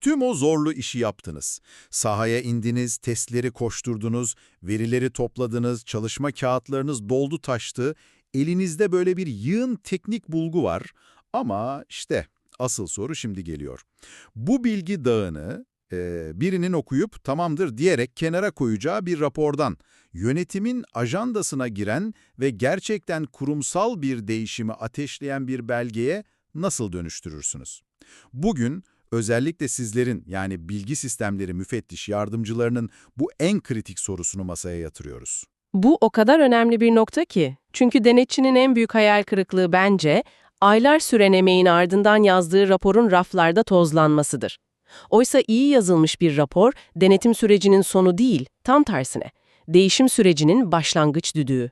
Tüm o zorlu işi yaptınız. Sahaya indiniz, testleri koşturdunuz, verileri topladınız, çalışma kağıtlarınız doldu taştı. Elinizde böyle bir yığın teknik bulgu var. Ama işte asıl soru şimdi geliyor. Bu bilgi dağını e, birinin okuyup tamamdır diyerek kenara koyacağı bir rapordan yönetimin ajandasına giren ve gerçekten kurumsal bir değişimi ateşleyen bir belgeye nasıl dönüştürürsünüz? Bugün özellikle sizlerin yani bilgi sistemleri müfettiş yardımcılarının bu en kritik sorusunu masaya yatırıyoruz. Bu o kadar önemli bir nokta ki. Çünkü denetçinin en büyük hayal kırıklığı bence aylar süren emeğin ardından yazdığı raporun raflarda tozlanmasıdır. Oysa iyi yazılmış bir rapor denetim sürecinin sonu değil, tam tersine. Değişim sürecinin başlangıç düdüğü.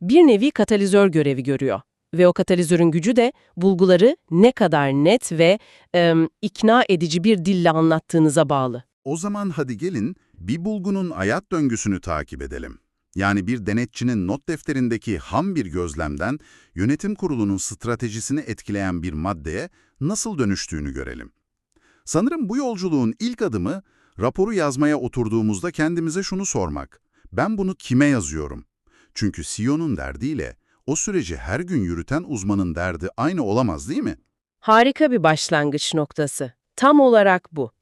Bir nevi katalizör görevi görüyor. Ve o katalizörün gücü de bulguları ne kadar net ve em, ikna edici bir dille anlattığınıza bağlı. O zaman hadi gelin bir bulgunun hayat döngüsünü takip edelim. Yani bir denetçinin not defterindeki ham bir gözlemden yönetim kurulunun stratejisini etkileyen bir maddeye nasıl dönüştüğünü görelim. Sanırım bu yolculuğun ilk adımı raporu yazmaya oturduğumuzda kendimize şunu sormak. Ben bunu kime yazıyorum? Çünkü CEO'nun derdiyle o süreci her gün yürüten uzmanın derdi aynı olamaz değil mi? Harika bir başlangıç noktası. Tam olarak bu.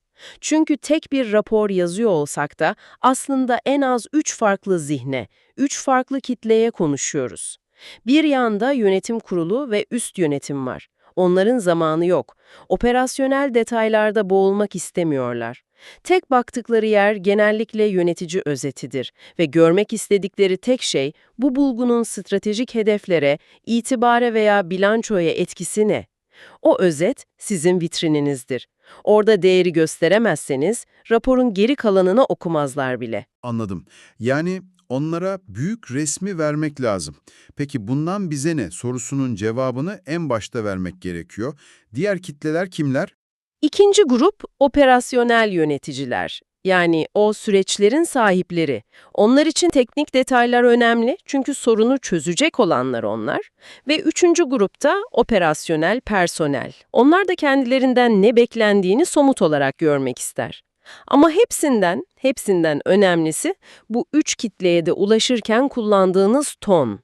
Çünkü tek bir rapor yazıyor olsak da aslında en az üç farklı zihne, üç farklı kitleye konuşuyoruz. Bir yanda yönetim kurulu ve üst yönetim var. Onların zamanı yok. Operasyonel detaylarda boğulmak istemiyorlar. Tek baktıkları yer genellikle yönetici özetidir ve görmek istedikleri tek şey bu bulgunun stratejik hedeflere, itibare veya bilançoya etkisi ne? O özet sizin vitrininizdir. Orada değeri gösteremezseniz raporun geri kalanını okumazlar bile. Anladım. Yani onlara büyük resmi vermek lazım. Peki bundan bize ne sorusunun cevabını en başta vermek gerekiyor. Diğer kitleler kimler? İkinci grup operasyonel yöneticiler. Yani o süreçlerin sahipleri. Onlar için teknik detaylar önemli çünkü sorunu çözecek olanlar onlar. Ve üçüncü grupta operasyonel personel. Onlar da kendilerinden ne beklendiğini somut olarak görmek ister. Ama hepsinden, hepsinden önemlisi bu üç kitleye de ulaşırken kullandığınız ton.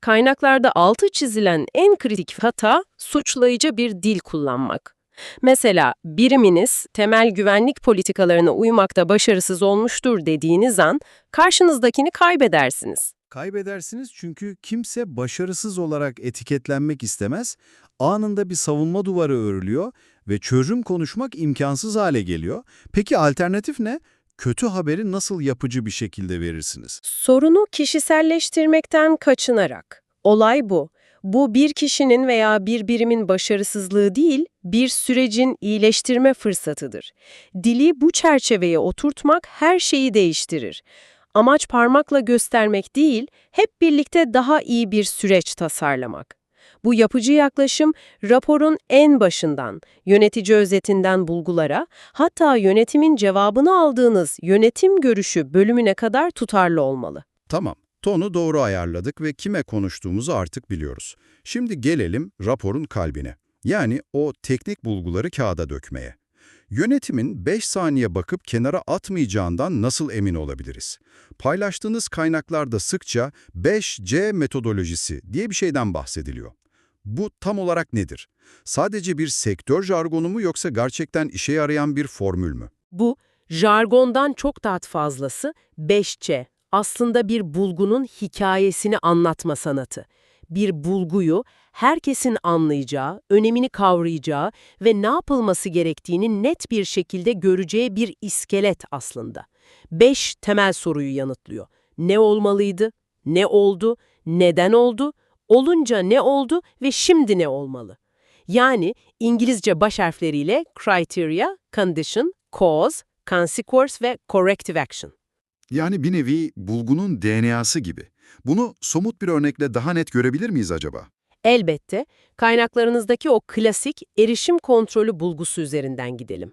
Kaynaklarda altı çizilen en kritik hata suçlayıcı bir dil kullanmak. Mesela biriminiz temel güvenlik politikalarına uymakta başarısız olmuştur dediğiniz an karşınızdakini kaybedersiniz. Kaybedersiniz çünkü kimse başarısız olarak etiketlenmek istemez, anında bir savunma duvarı örülüyor ve çözüm konuşmak imkansız hale geliyor. Peki alternatif ne? Kötü haberi nasıl yapıcı bir şekilde verirsiniz? Sorunu kişiselleştirmekten kaçınarak. Olay bu. Bu bir kişinin veya bir birimin başarısızlığı değil, bir sürecin iyileştirme fırsatıdır. Dili bu çerçeveye oturtmak her şeyi değiştirir. Amaç parmakla göstermek değil, hep birlikte daha iyi bir süreç tasarlamak. Bu yapıcı yaklaşım raporun en başından, yönetici özetinden bulgulara, hatta yönetimin cevabını aldığınız yönetim görüşü bölümüne kadar tutarlı olmalı. Tamam, tonu doğru ayarladık ve kime konuştuğumuzu artık biliyoruz. Şimdi gelelim raporun kalbine. Yani o teknik bulguları kağıda dökmeye. Yönetimin 5 saniye bakıp kenara atmayacağından nasıl emin olabiliriz? Paylaştığınız kaynaklarda sıkça 5C metodolojisi diye bir şeyden bahsediliyor. Bu tam olarak nedir? Sadece bir sektör jargonu mu yoksa gerçekten işe yarayan bir formül mü? Bu, jargondan çok daha fazlası 5C. Aslında bir bulgunun hikayesini anlatma sanatı. Bir bulguyu herkesin anlayacağı, önemini kavrayacağı ve ne yapılması gerektiğini net bir şekilde göreceği bir iskelet aslında. Beş temel soruyu yanıtlıyor. Ne olmalıydı? Ne oldu? Neden oldu? Olunca ne oldu ve şimdi ne olmalı? Yani İngilizce baş harfleriyle criteria, condition, cause, consequence ve corrective action. Yani bir nevi bulgunun DNA'sı gibi. Bunu somut bir örnekle daha net görebilir miyiz acaba? Elbette kaynaklarınızdaki o klasik erişim kontrolü bulgusu üzerinden gidelim.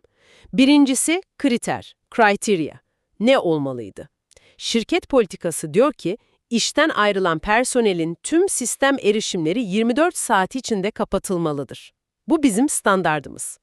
Birincisi kriter, criteria. Ne olmalıydı? Şirket politikası diyor ki, işten ayrılan personelin tüm sistem erişimleri 24 saat içinde kapatılmalıdır. Bu bizim standardımız.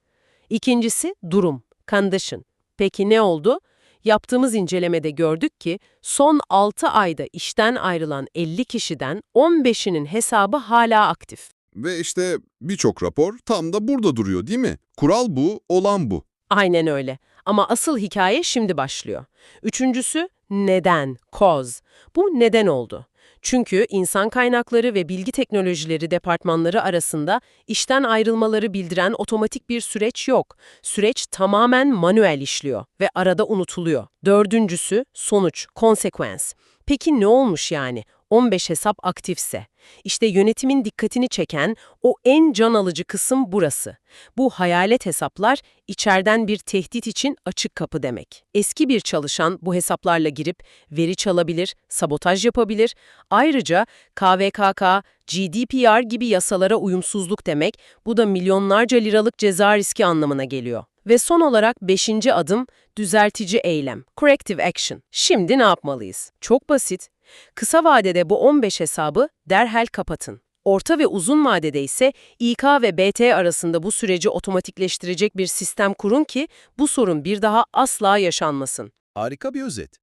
İkincisi durum, Condition. Peki ne oldu? Yaptığımız incelemede gördük ki son 6 ayda işten ayrılan 50 kişiden 15'inin hesabı hala aktif. Ve işte birçok rapor tam da burada duruyor değil mi? Kural bu, olan bu. Aynen öyle. Ama asıl hikaye şimdi başlıyor. Üçüncüsü neden, cause. Bu neden oldu? Çünkü insan kaynakları ve bilgi teknolojileri departmanları arasında işten ayrılmaları bildiren otomatik bir süreç yok. Süreç tamamen manuel işliyor ve arada unutuluyor. Dördüncüsü sonuç, consequence. Peki ne olmuş yani? 15 hesap aktifse. İşte yönetimin dikkatini çeken o en can alıcı kısım burası. Bu hayalet hesaplar içeriden bir tehdit için açık kapı demek. Eski bir çalışan bu hesaplarla girip veri çalabilir, sabotaj yapabilir. Ayrıca KVKK, GDPR gibi yasalara uyumsuzluk demek, bu da milyonlarca liralık ceza riski anlamına geliyor. Ve son olarak beşinci adım düzeltici eylem, corrective action. Şimdi ne yapmalıyız? Çok basit. Kısa vadede bu 15 hesabı derhal kapatın. Orta ve uzun vadede ise İK ve BT arasında bu süreci otomatikleştirecek bir sistem kurun ki bu sorun bir daha asla yaşanmasın. Harika bir özet.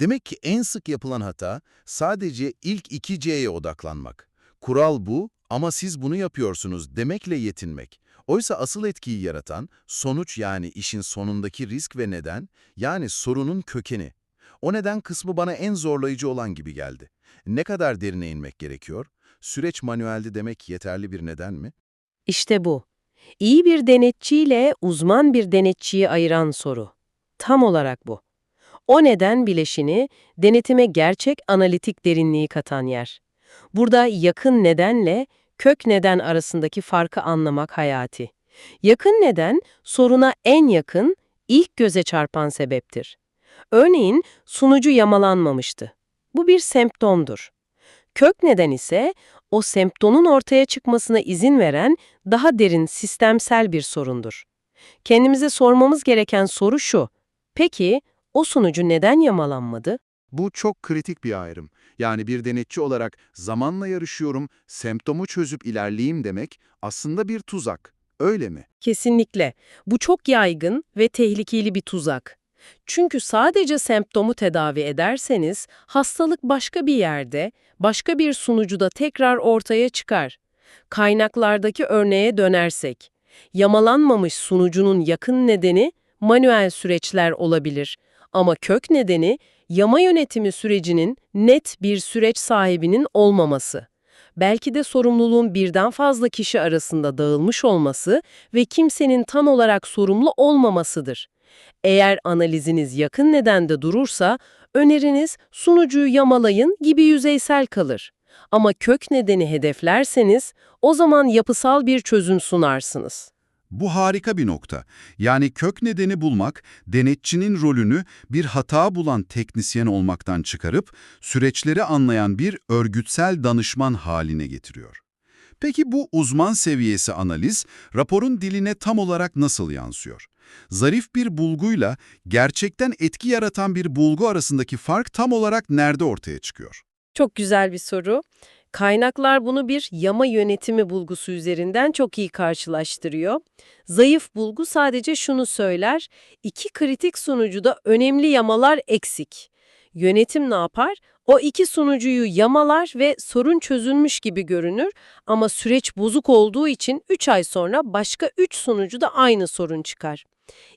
Demek ki en sık yapılan hata sadece ilk iki C'ye odaklanmak. Kural bu ama siz bunu yapıyorsunuz demekle yetinmek. Oysa asıl etkiyi yaratan sonuç yani işin sonundaki risk ve neden, yani sorunun kökeni. O neden kısmı bana en zorlayıcı olan gibi geldi. Ne kadar derine inmek gerekiyor? Süreç manueldi demek yeterli bir neden mi? İşte bu. İyi bir denetçiyle uzman bir denetçiyi ayıran soru. Tam olarak bu. O neden bileşini denetime gerçek analitik derinliği katan yer. Burada yakın nedenle kök neden arasındaki farkı anlamak hayati. Yakın neden soruna en yakın, ilk göze çarpan sebeptir. Örneğin sunucu yamalanmamıştı. Bu bir semptomdur. Kök neden ise o semptomun ortaya çıkmasına izin veren daha derin sistemsel bir sorundur. Kendimize sormamız gereken soru şu. Peki o sunucu neden yamalanmadı? Bu çok kritik bir ayrım. Yani bir denetçi olarak zamanla yarışıyorum, semptomu çözüp ilerleyeyim demek aslında bir tuzak. Öyle mi? Kesinlikle. Bu çok yaygın ve tehlikeli bir tuzak. Çünkü sadece semptomu tedavi ederseniz hastalık başka bir yerde, başka bir sunucuda tekrar ortaya çıkar. Kaynaklardaki örneğe dönersek, yamalanmamış sunucunun yakın nedeni manuel süreçler olabilir ama kök nedeni yama yönetimi sürecinin net bir süreç sahibinin olmaması. Belki de sorumluluğun birden fazla kişi arasında dağılmış olması ve kimsenin tam olarak sorumlu olmamasıdır. Eğer analiziniz yakın nedende durursa, öneriniz sunucuyu yamalayın gibi yüzeysel kalır. Ama kök nedeni hedeflerseniz, o zaman yapısal bir çözüm sunarsınız. Bu harika bir nokta. Yani kök nedeni bulmak, denetçinin rolünü bir hata bulan teknisyen olmaktan çıkarıp, süreçleri anlayan bir örgütsel danışman haline getiriyor. Peki bu uzman seviyesi analiz, raporun diline tam olarak nasıl yansıyor? Zarif bir bulguyla gerçekten etki yaratan bir bulgu arasındaki fark tam olarak nerede ortaya çıkıyor? Çok güzel bir soru. Kaynaklar bunu bir yama yönetimi bulgusu üzerinden çok iyi karşılaştırıyor. Zayıf bulgu sadece şunu söyler, iki kritik sunucuda önemli yamalar eksik. Yönetim ne yapar? O iki sunucuyu yamalar ve sorun çözülmüş gibi görünür ama süreç bozuk olduğu için 3 ay sonra başka 3 sunucuda aynı sorun çıkar.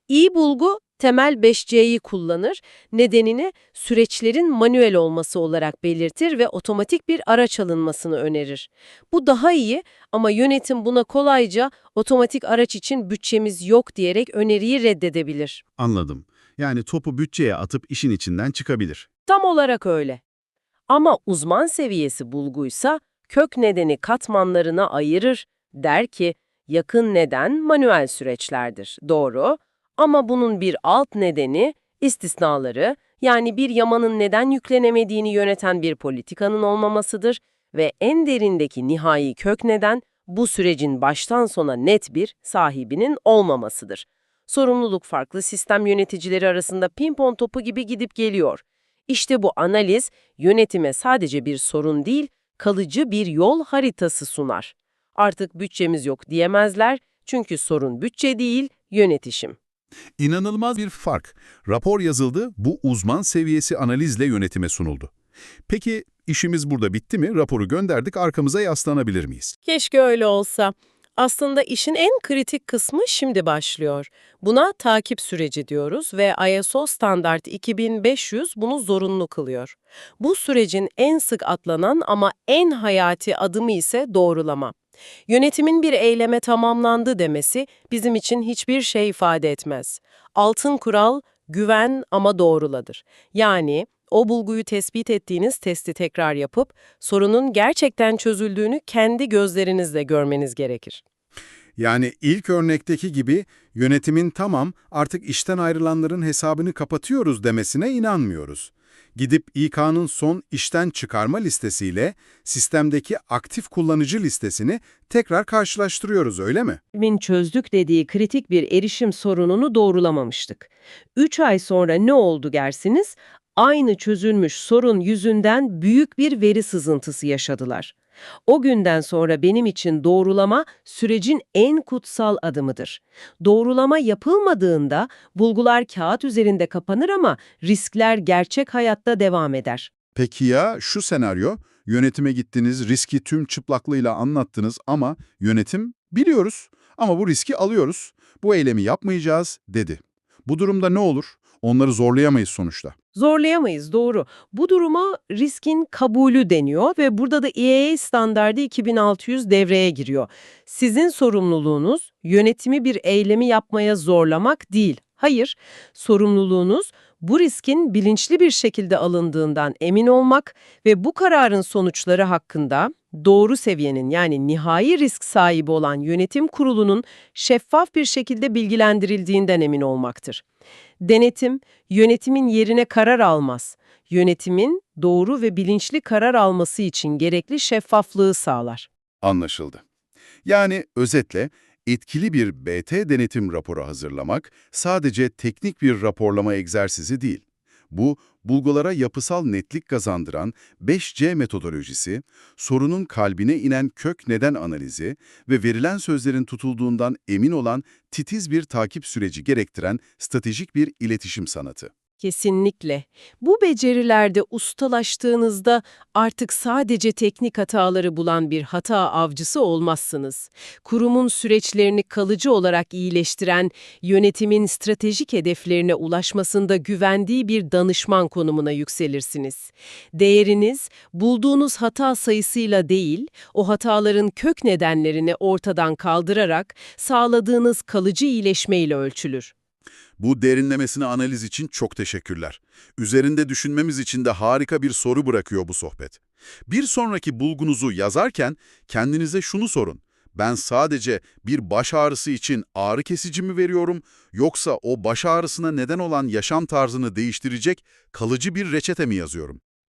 İyi bulgu temel 5C'yi kullanır, nedenini süreçlerin manuel olması olarak belirtir ve otomatik bir araç alınmasını önerir. Bu daha iyi ama yönetim buna kolayca otomatik araç için bütçemiz yok diyerek öneriyi reddedebilir. Anladım. Yani topu bütçeye atıp işin içinden çıkabilir. Tam olarak öyle. Ama uzman seviyesi bulguysa kök nedeni katmanlarına ayırır, der ki yakın neden manuel süreçlerdir. Doğru ama bunun bir alt nedeni istisnaları yani bir yamanın neden yüklenemediğini yöneten bir politikanın olmamasıdır ve en derindeki nihai kök neden bu sürecin baştan sona net bir sahibinin olmamasıdır. Sorumluluk farklı sistem yöneticileri arasında pimpon topu gibi gidip geliyor. İşte bu analiz yönetime sadece bir sorun değil, kalıcı bir yol haritası sunar. Artık bütçemiz yok diyemezler çünkü sorun bütçe değil, yönetişim. İnanılmaz bir fark. Rapor yazıldı, bu uzman seviyesi analizle yönetime sunuldu. Peki işimiz burada bitti mi? Raporu gönderdik, arkamıza yaslanabilir miyiz? Keşke öyle olsa. Aslında işin en kritik kısmı şimdi başlıyor. Buna takip süreci diyoruz ve ISO standart 2500 bunu zorunlu kılıyor. Bu sürecin en sık atlanan ama en hayati adımı ise doğrulama. Yönetimin bir eyleme tamamlandı demesi bizim için hiçbir şey ifade etmez. Altın kural güven ama doğruladır. Yani o bulguyu tespit ettiğiniz testi tekrar yapıp sorunun gerçekten çözüldüğünü kendi gözlerinizle görmeniz gerekir. Yani ilk örnekteki gibi yönetimin tamam artık işten ayrılanların hesabını kapatıyoruz demesine inanmıyoruz. Gidip İK'nın son işten çıkarma listesiyle sistemdeki aktif kullanıcı listesini tekrar karşılaştırıyoruz öyle mi? Min çözdük dediği kritik bir erişim sorununu doğrulamamıştık. 3 ay sonra ne oldu dersiniz? Aynı çözülmüş sorun yüzünden büyük bir veri sızıntısı yaşadılar. O günden sonra benim için doğrulama sürecin en kutsal adımıdır. Doğrulama yapılmadığında bulgular kağıt üzerinde kapanır ama riskler gerçek hayatta devam eder. Peki ya şu senaryo, yönetime gittiniz, riski tüm çıplaklığıyla anlattınız ama yönetim biliyoruz ama bu riski alıyoruz, bu eylemi yapmayacağız dedi. Bu durumda ne olur? Onları zorlayamayız sonuçta. Zorlayamayız, doğru. Bu duruma riskin kabulü deniyor ve burada da EAA standardı 2600 devreye giriyor. Sizin sorumluluğunuz yönetimi bir eylemi yapmaya zorlamak değil. Hayır, sorumluluğunuz bu riskin bilinçli bir şekilde alındığından emin olmak ve bu kararın sonuçları hakkında doğru seviyenin yani nihai risk sahibi olan yönetim kurulunun şeffaf bir şekilde bilgilendirildiğinden emin olmaktır. Denetim, yönetimin yerine karar almaz. Yönetimin doğru ve bilinçli karar alması için gerekli şeffaflığı sağlar. Anlaşıldı. Yani özetle etkili bir BT denetim raporu hazırlamak sadece teknik bir raporlama egzersizi değil. Bu, bulgulara yapısal netlik kazandıran 5C metodolojisi, sorunun kalbine inen kök neden analizi ve verilen sözlerin tutulduğundan emin olan titiz bir takip süreci gerektiren stratejik bir iletişim sanatı. Kesinlikle. Bu becerilerde ustalaştığınızda artık sadece teknik hataları bulan bir hata avcısı olmazsınız. Kurumun süreçlerini kalıcı olarak iyileştiren, yönetimin stratejik hedeflerine ulaşmasında güvendiği bir danışman konumuna yükselirsiniz. Değeriniz, bulduğunuz hata sayısıyla değil, o hataların kök nedenlerini ortadan kaldırarak sağladığınız kalıcı iyileşmeyle ölçülür. Bu derinlemesine analiz için çok teşekkürler. Üzerinde düşünmemiz için de harika bir soru bırakıyor bu sohbet. Bir sonraki bulgunuzu yazarken kendinize şunu sorun. Ben sadece bir baş ağrısı için ağrı kesici mi veriyorum yoksa o baş ağrısına neden olan yaşam tarzını değiştirecek kalıcı bir reçete mi yazıyorum?